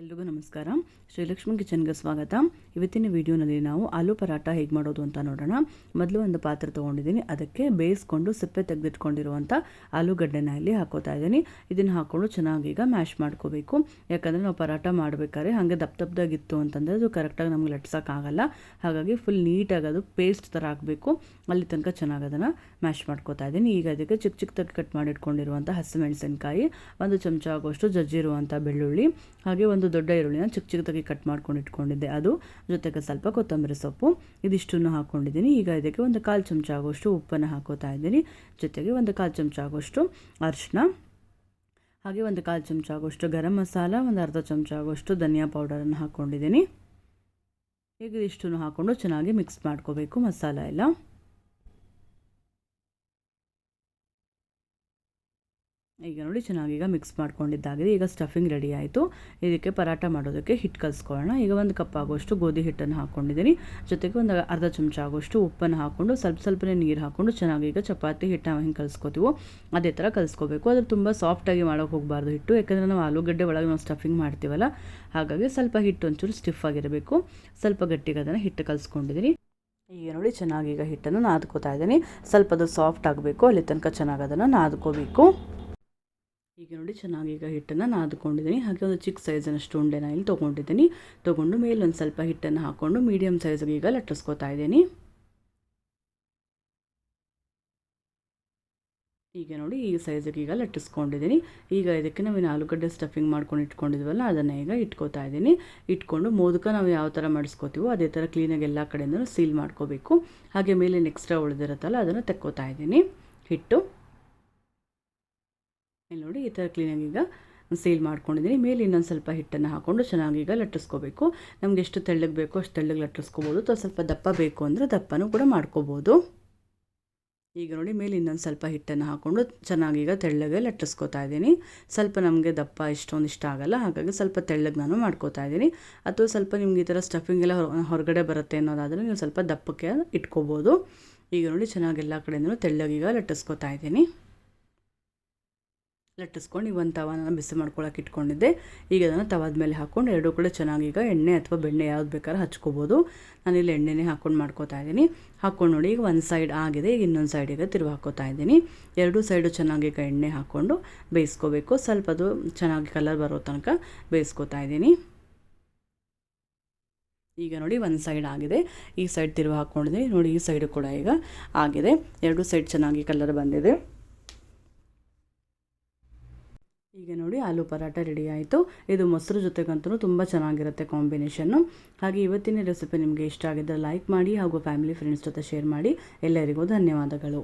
ಎಲ್ರಿಗೂ ನಮಸ್ಕಾರ. ಶ್ರೀಲಕ್ಷ್ಮಿ ಕಿಚನ್ಗೆ ಸ್ವಾಗತ. ಇವತ್ತಿನ ವಿಡಿಯೋನಲ್ಲಿ ನಾವು ಆಲೂ ಪರಾಟ ಹೇಗೆ ಮಾಡೋದು ಅಂತ ನೋಡೋಣ. ಮೊದಲು ಒಂದು ಪಾತ್ರೆ ತೊಗೊಂಡಿದ್ದೀನಿ. ಅದಕ್ಕೆ ಬೇಯಿಸ್ಕೊಂಡು ಸಿಪ್ಪೆ ತೆಗೆದಿಟ್ಕೊಂಡಿರುವಂಥ ಆಲೂಗಡ್ಡೆನ ಇಲ್ಲಿ ಹಾಕೋತಾ ಇದ್ದೀನಿ. ಇದನ್ನು ಹಾಕ್ಕೊಂಡು ಚೆನ್ನಾಗಿ ಈಗ ಮ್ಯಾಶ್ ಮಾಡ್ಕೋಬೇಕು. ಯಾಕಂದರೆ ನಾವು ಪರಾಟ ಮಾಡಬೇಕಾದ್ರೆ ಹಾಗೆ ದಪ್ಪ ದಪ್ಪದಾಗಿತ್ತು ಅಂತಂದರೆ ಅದು ಕರೆಕ್ಟಾಗಿ ನಮ್ಗೆ ಲಟ್ಸೋಕ್ಕಾಗಲ್ಲ ಹಾಗಾಗಿ ಫುಲ್ ನೀಟಾಗಿ ಅದು ಪೇಸ್ಟ್ ಥರ ಹಾಕಬೇಕು. ಅಲ್ಲಿ ತನಕ ಚೆನ್ನಾಗಿ ಅದನ್ನು ಮ್ಯಾಶ್ ಮಾಡ್ಕೋತಾ ಇದ್ದೀನಿ. ಈಗ ಅದಕ್ಕೆ ಚಿಕ್ಕ ಚಿಕ್ಕದಾಗಿ ಕಟ್ ಮಾಡಿಟ್ಕೊಂಡಿರುವಂಥ ಹಸಿಮೆಣಸಿನ್ಕಾಯಿ, ಒಂದು ಚಮಚ ಆಗೋಷ್ಟು ಜಜ್ಜಿರುವಂಥ ಬೆಳ್ಳುಳ್ಳಿ, ಹಾಗೆ ಒಂದು ದೊಡ್ಡ ಈರುಳ್ಳಿನ ಚಿಕ್ಕ ಚಿಕ್ಕದಾಗಿ ಕಟ್ ಮಾಡ್ಕೊಂಡು ಇಟ್ಕೊಂಡಿದ್ದೆ. ಅದು ಜೊತೆಗೆ ಸ್ವಲ್ಪ ಕೊತ್ತಂಬರಿ ಸೊಪ್ಪು, ಇದಿಷ್ಟನ್ನು ಹಾಕ್ಕೊಂಡಿದ್ದೀನಿ ಈಗ ಇದಕ್ಕೆ ಒಂದು ಕಾಲು ಚಮಚ ಆಗೋಷ್ಟು ಉಪ್ಪನ್ನು ಹಾಕೋತಾ ಇದ್ದೀನಿ. ಜೊತೆಗೆ ಒಂದು ಕಾಲು ಚಮಚ ಆಗೋಷ್ಟು ಅರಿಶಿನ ಹಾಗೆ ಒಂದು ಕಾಲು ಚಮಚ ಆಗೋಷ್ಟು ಗರಂ ಮಸಾಲ, ಒಂದು ಅರ್ಧ ಚಮಚ ಆಗೋಷ್ಟು ಧನಿಯಾ ಪೌಡರನ್ನು ಹಾಕ್ಕೊಂಡಿದ್ದೀನಿ ಈಗ ಇದಿಷ್ಟನ್ನು ಹಾಕ್ಕೊಂಡು ಚೆನ್ನಾಗಿ ಮಿಕ್ಸ್ ಮಾಡ್ಕೋಬೇಕು ಮಸಾಲ ಎಲ್ಲ. ಈಗ ನೋಡಿ, ಚೆನ್ನಾಗಿ ಈಗ ಮಿಕ್ಸ್ ಮಾಡ್ಕೊಂಡಿದ್ದಾಗಿದೆ. ಈಗ ಸ್ಟಫಿಂಗ್ ರೆಡಿ ಆಯಿತು. ಇದಕ್ಕೆ ಪರಾಟ ಮಾಡೋದಕ್ಕೆ ಹಿಟ್ಟು ಕಲಿಸ್ಕೊಳ್ಳೋಣ. ಈಗ ಒಂದು ಕಪ್ ಆಗುವಷ್ಟು ಗೋಧಿ ಹಿಟ್ಟನ್ನು ಹಾಕ್ಕೊಂಡಿದ್ದೀನಿ ಜೊತೆಗೆ ಒಂದು ಅರ್ಧ ಚಮಚ ಆಗುವಷ್ಟು ಉಪ್ಪನ್ನು ಹಾಕ್ಕೊಂಡು ಸ್ವಲ್ಪ ಸ್ವಲ್ಪನೇ ನೀರು ಹಾಕ್ಕೊಂಡು ಚೆನ್ನಾಗಿ ಈಗ ಚಪಾತಿ ಹಿಟ್ಟು ನಾವು ಹಿಂಗೆ ಕಲಿಸ್ಕೋತೀವೋ ಅದೇ ಥರ ಕಲಿಸ್ಕೋಬೇಕು. ಅದು ತುಂಬ ಸಾಫ್ಟಾಗಿ ಮಾಡೋಕೆ ಹೋಗಬಾರ್ದು ಹಿಟ್ಟು. ಯಾಕಂದರೆ ನಾವು ಆಲೂಗಡ್ಡೆ ಒಳಗೆ ನಾವು ಸ್ಟಫಿಂಗ್ ಮಾಡ್ತೀವಲ್ಲ, ಹಾಗಾಗಿ ಸ್ವಲ್ಪ ಹಿಟ್ಟು ಒಂಚೂರು ಸ್ಟಿಫ್ ಆಗಿರಬೇಕು. ಸ್ವಲ್ಪ ಗಟ್ಟಿಗೆ ಅದನ್ನು ಹಿಟ್ಟು ಕಲಿಸ್ಕೊಂಡಿದ್ದೀನಿ. ಈಗ ನೋಡಿ, ಚೆನ್ನಾಗಿ ಈಗ ಹಿಟ್ಟನ್ನು ನಾದ್ಕೋತಾ ಇದ್ದೀನಿ. ಸ್ವಲ್ಪ ಅದು ಸಾಫ್ಟ್ ಆಗಬೇಕು. ಅಲ್ಲಿ ತನಕ ಚೆನ್ನಾಗಿ ಅದನ್ನು ನಾದ್ಕೋಬೇಕು. ಈಗ ನೋಡಿ ಚೆನ್ನಾಗಿ ಈಗ ಹಿಟ್ಟನ್ನು ನಾದ್ಕೊಂಡಿದ್ದೀನಿ. ಹಾಗೆ ಒಂದು ಚಿಕ್ಕ ಸೈಜಿನಷ್ಟು ಉಂಡೆನ ಇಲ್ಲಿ ತೊಗೊಂಡಿದ್ದೀನಿ. ತೊಗೊಂಡು ಮೇಲೆ ಒಂದು ಸ್ವಲ್ಪ ಹಿಟ್ಟನ್ನು ಹಾಕ್ಕೊಂಡು ಮೀಡಿಯಮ್ ಸೈಜ್ಗೆ ಈಗ ಲಟ್ಟಿಸ್ಕೊತಾ ಇದ್ದೀನಿ. ಈಗ ನೋಡಿ ಈ ಸೈಜಿಗೆ ಈಗ ಲಟ್ಟಿಸ್ಕೊಂಡಿದ್ದೀನಿ. ಈಗ ಇದಕ್ಕೆ ನಾವು ಆಲೂಗಡ್ಡೆ ಸ್ಟಫಿಂಗ್ ಮಾಡ್ಕೊಂಡು ಇಟ್ಕೊಂಡಿದ್ವಲ್ಲ, ಅದನ್ನು ಈಗ ಇಟ್ಕೋತಾ ಇದ್ದೀನಿ. ಇಟ್ಕೊಂಡು ಮೋದಕ ನಾವು ಯಾವ ಥರ ಮಾಡಿಸ್ಕೋತೀವೋ ಅದೇ ಥರ ಕ್ಲೀನಾಗಿ ಎಲ್ಲ ಕಡೆಯಿಂದ ಸೀಲ್ ಮಾಡ್ಕೋಬೇಕು. ಹಾಗೆ ಮೇಲೆ ಎಕ್ಸ್ಟ್ರಾ ಉಳಿದಿರುತ್ತಲ್ಲ, ಅದನ್ನು ತೆಕ್ಕೋತಾ ಇದ್ದೀನಿ. ಹಿಟ್ಟು. ಇಲ್ಲಿ ನೋಡಿ ಈ ಥರ ಕ್ಲೀನಾಗಿ ಈಗ ಸೇಲ್ ಮಾಡ್ಕೊಂಡಿದ್ದೀನಿ. ಮೇಲೆ ಇನ್ನೊಂದು ಸ್ವಲ್ಪ ಹಿಟ್ಟನ್ನು ಹಾಕ್ಕೊಂಡು ಚೆನ್ನಾಗಿ ಈಗ ಲಟ್ಟಿಸ್ಕೋಬೇಕು. ನಮ್ಗೆ ಎಷ್ಟು ತೆಳ್ಳಗೆ ಬೇಕೋ ಅಷ್ಟು ತೆಳ್ಳಗೆ ಲಟ್ಟಿಸ್ಕೋಬೋದು. ಅಥವಾ ಸ್ವಲ್ಪ ದಪ್ಪ ಬೇಕು ಅಂದರೆ ದಪ್ಪನೂ ಕೂಡ ಮಾಡ್ಕೋಬೋದು. ಈಗ ನೋಡಿ ಮೇಲೆ ಇನ್ನೊಂದು ಸ್ವಲ್ಪ ಹಿಟ್ಟನ್ನು ಹಾಕ್ಕೊಂಡು ಚೆನ್ನಾಗಿ ಈಗ ತೆಳ್ಳಗೆ ಲಟ್ಟಿಸ್ಕೋತಾ ಇದ್ದೀನಿ. ಸ್ವಲ್ಪ ನಮಗೆ ದಪ್ಪ ಇಷ್ಟೊಂದು ಇಷ್ಟ ಆಗಲ್ಲ. ಹಾಗಾಗಿ ಸ್ವಲ್ಪ ತೆಳ್ಳಗೆ ನಾನು ಮಾಡ್ಕೋತಾ ಇದ್ದೀನಿ. ಅಥವಾ ಸ್ವಲ್ಪ ನಿಮ್ಗೆ ಈ ಥರ ಸ್ಟಫಿಂಗ್ ಎಲ್ಲ ಹೊರಗಡೆ ಬರುತ್ತೆ ಅನ್ನೋದಾದರೆ ನೀವು ಸ್ವಲ್ಪ ದಪ್ಪಕ್ಕೆ ಇಟ್ಕೋಬೋದು. ಈಗ ನೋಡಿ ಚೆನ್ನಾಗಿ ಎಲ್ಲ ಕಡೆಯಿಂದಲೂ ತೆಳ್ಳಗೀಗ ಲಟ್ಟಿಸ್ಕೋತಾ ಇದ್ದೀನಿ. ಲಟ್ಟಿಸ್ಕೊಂಡು ಒಂದು ತವಾನ ಬಿಸಿ ಮಾಡ್ಕೊಳಕ್ಕೆ ಇಟ್ಕೊಂಡಿದ್ದೆ. ಈಗ ಅದನ್ನು ತವಾದ ಮೇಲೆ ಹಾಕ್ಕೊಂಡು ಎರಡೂ ಕೂಡ ಚೆನ್ನಾಗಿ ಈಗ ಎಣ್ಣೆ ಅಥವಾ ಬೆಣ್ಣೆ ಯಾವ್ದು ಬೇಕಾದ್ರೂ ಹಚ್ಕೋಬೋದು. ನಾನಿಲ್ಲಿ ಎಣ್ಣೆನೇ ಹಾಕ್ಕೊಂಡು ಮಾಡ್ಕೋತಾ ಇದ್ದೀನಿ. ಹಾಕ್ಕೊಂಡು ನೋಡಿ ಈಗ ಒಂದು ಸೈಡ್ ಆಗಿದೆ, ಈಗ ಇನ್ನೊಂದು ಸೈಡಿಗೆ ತಿರುವು ಹಾಕೋತಾ ಇದ್ದೀನಿ. ಎರಡೂ ಸೈಡು ಚೆನ್ನಾಗಿ ಈಗ ಎಣ್ಣೆ ಹಾಕ್ಕೊಂಡು ಬೇಯಿಸ್ಕೋಬೇಕು. ಸ್ವಲ್ಪ ಅದು ಚೆನ್ನಾಗಿ ಕಲರ್ ಬರೋ ತನಕ ಬೇಯಿಸ್ಕೋತಾ ಇದ್ದೀನಿ. ಈಗ ನೋಡಿ ಒಂದು ಸೈಡ್ ಆಗಿದೆ. ಈ ಸೈಡ್ ತಿರುವು ಹಾಕ್ಕೊಂಡಿದ್ದೀನಿ. ನೋಡಿ ಈ ಸೈಡು ಕೂಡ ಈಗ ಆಗಿದೆ. ಎರಡು ಸೈಡ್ ಚೆನ್ನಾಗಿ ಕಲರ್ ಬಂದಿದೆ. ಈಗ ನೋಡಿ ಆಲೂ ಪರಾಟ ರೆಡಿ ಆಯಿತು. ಇದು ಮೊಸರು ಜೊತೆಗಂತೂ ತುಂಬ ಚೆನ್ನಾಗಿರುತ್ತೆ ಕಾಂಬಿನೇಷನ್ನು ಹಾಗೆ ಇವತ್ತಿನ ರೆಸಿಪಿ ನಿಮಗೆ ಇಷ್ಟ ಆಗಿದ್ದರೆ ಲೈಕ್ ಮಾಡಿ ಹಾಗೂ ಫ್ಯಾಮಿಲಿ ಫ್ರೆಂಡ್ಸ್ ಜೊತೆ ಶೇರ್ ಮಾಡಿ. ಎಲ್ಲರಿಗೂ ಧನ್ಯವಾದಗಳು.